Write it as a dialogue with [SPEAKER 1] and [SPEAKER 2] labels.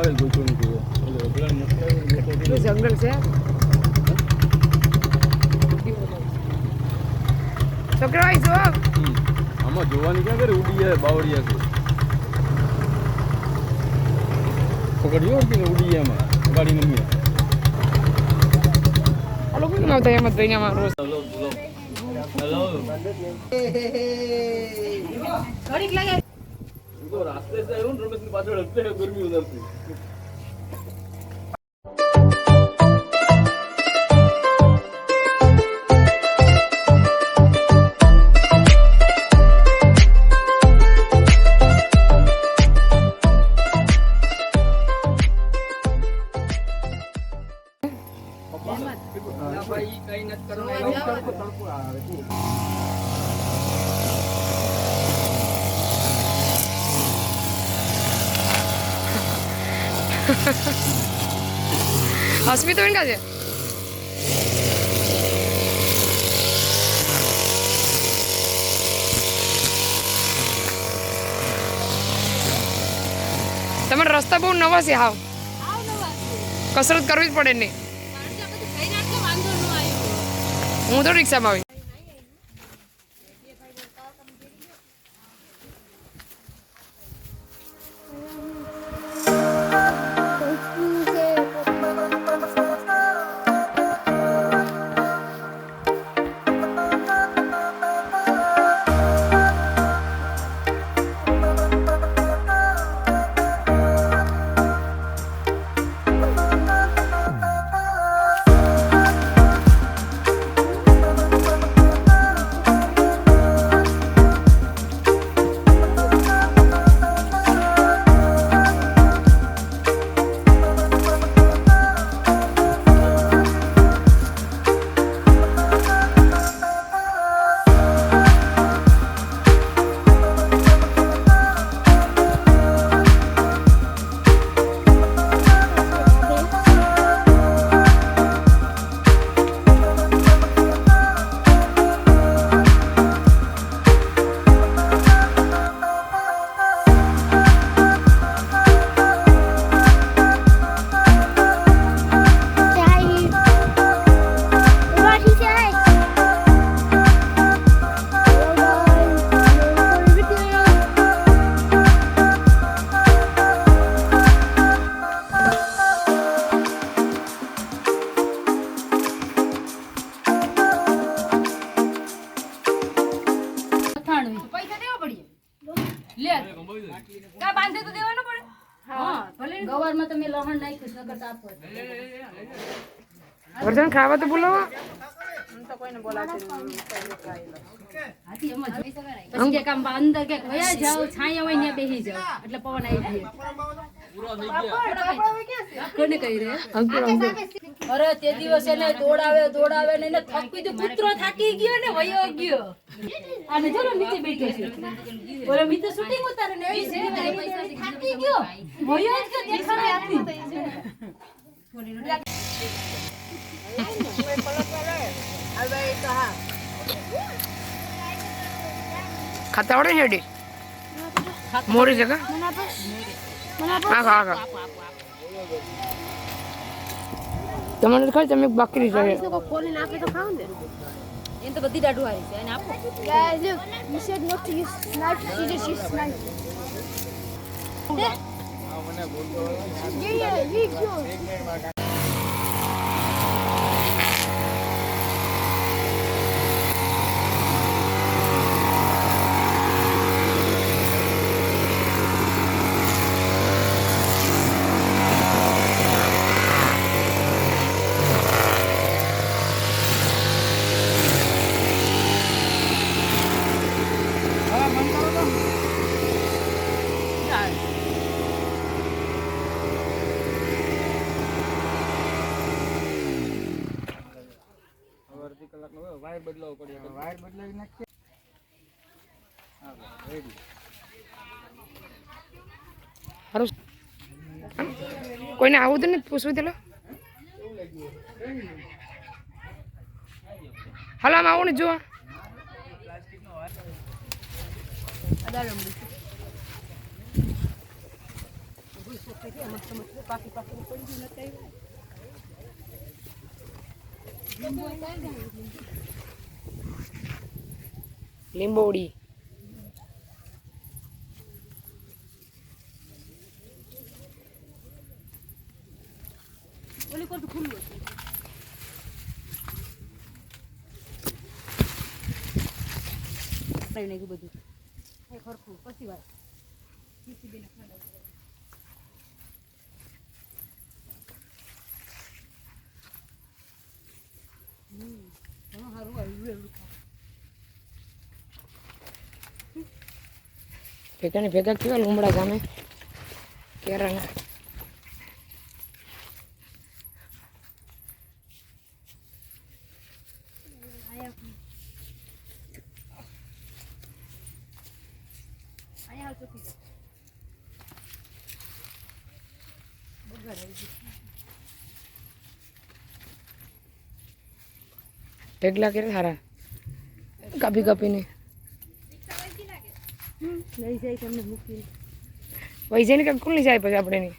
[SPEAKER 1] અમારે મોટો
[SPEAKER 2] કેટલું જંગલ છે? છોકરાભાઈ જો
[SPEAKER 1] આમાં જોવાની ક્યાં કરે? ઉડી જાય બાવળિયા છે. પકડ્યો કે ઉડી જાય એમાં? ગાડી નમી
[SPEAKER 2] આ લોકો કેમ આવતા એમ જ આમાં રોજ?
[SPEAKER 1] હેલો હેલો
[SPEAKER 2] ઘડીક લાગે.
[SPEAKER 1] તો રાસ્તે એવું આવ્યો ને પાછળ એટલે ગરમી ઉતરતી
[SPEAKER 2] હસમી તો કા છે તમારા રસ્તા બહુ નવા છે હાવ કસરત કરવી જ પડે નહીં હું તો રિક્ષામાં આવી
[SPEAKER 3] પૈસા દેવા પડીએ. લે. કા બાંધે તો દેવાનો પડે. હા. ભલે.
[SPEAKER 4] ગવારમાં તમે લહણ નાખ્યું નકર તો આપો
[SPEAKER 2] વર્ધન ખાવા તો બોલાવો
[SPEAKER 4] હાથી એમ જ. પછી કે કામ અંદર કે વયા જાવ છાયા હોય ત્યાં બેહી જાઓ. એટલે પવન આવી જાય. કોને કહી રે
[SPEAKER 2] અંકુર અંકુર.
[SPEAKER 4] અરે તે દિવસે ને દોડાવે દોડાવે ને એને થકી તો કૂતરો થાકી ગયો ને વયો ગયો. અને ચલો નીચે બેઠો છે. ઓલો મિત્ર શૂટિંગ ઉતારે ને એ છે. થાકી ગયો? વયો જ કે દેખાડે આપની
[SPEAKER 2] ખાતા આવડે ને ડી મોરી છે કા? હા હા ખા તમને તો ખાલી તમે બાકી જોઈએ
[SPEAKER 4] એમ તો બધી દાઢું હારી છે અને આપો
[SPEAKER 5] look, you said not to use knife. She just used knife. Yeah, yeah,
[SPEAKER 1] wire બદલાવો પડે વાયર બદલાવી નાખીએ.
[SPEAKER 2] સારું કોઈને આવું તો નથી પૂછવું તેલો? હાલો આમ આવું ને જો લીંબોડી
[SPEAKER 4] ઓલી કોર તો ખુલ્લું નાખ્યું બધું. ખરખું પછી વાર ઘણું સારું આવ્યું એવું
[SPEAKER 2] ભેગા ને ભેગા કેવા લીમડા ગામે. કેરાના.
[SPEAKER 4] અહીંયા હાલ ચોકી
[SPEAKER 2] ઢેગલા કે સારા કાપી કાપીને
[SPEAKER 4] લઈ જાય તમને મૂકી
[SPEAKER 2] વહી જાય ને કે ખુલ્લી જાય પછી આપણે નહીં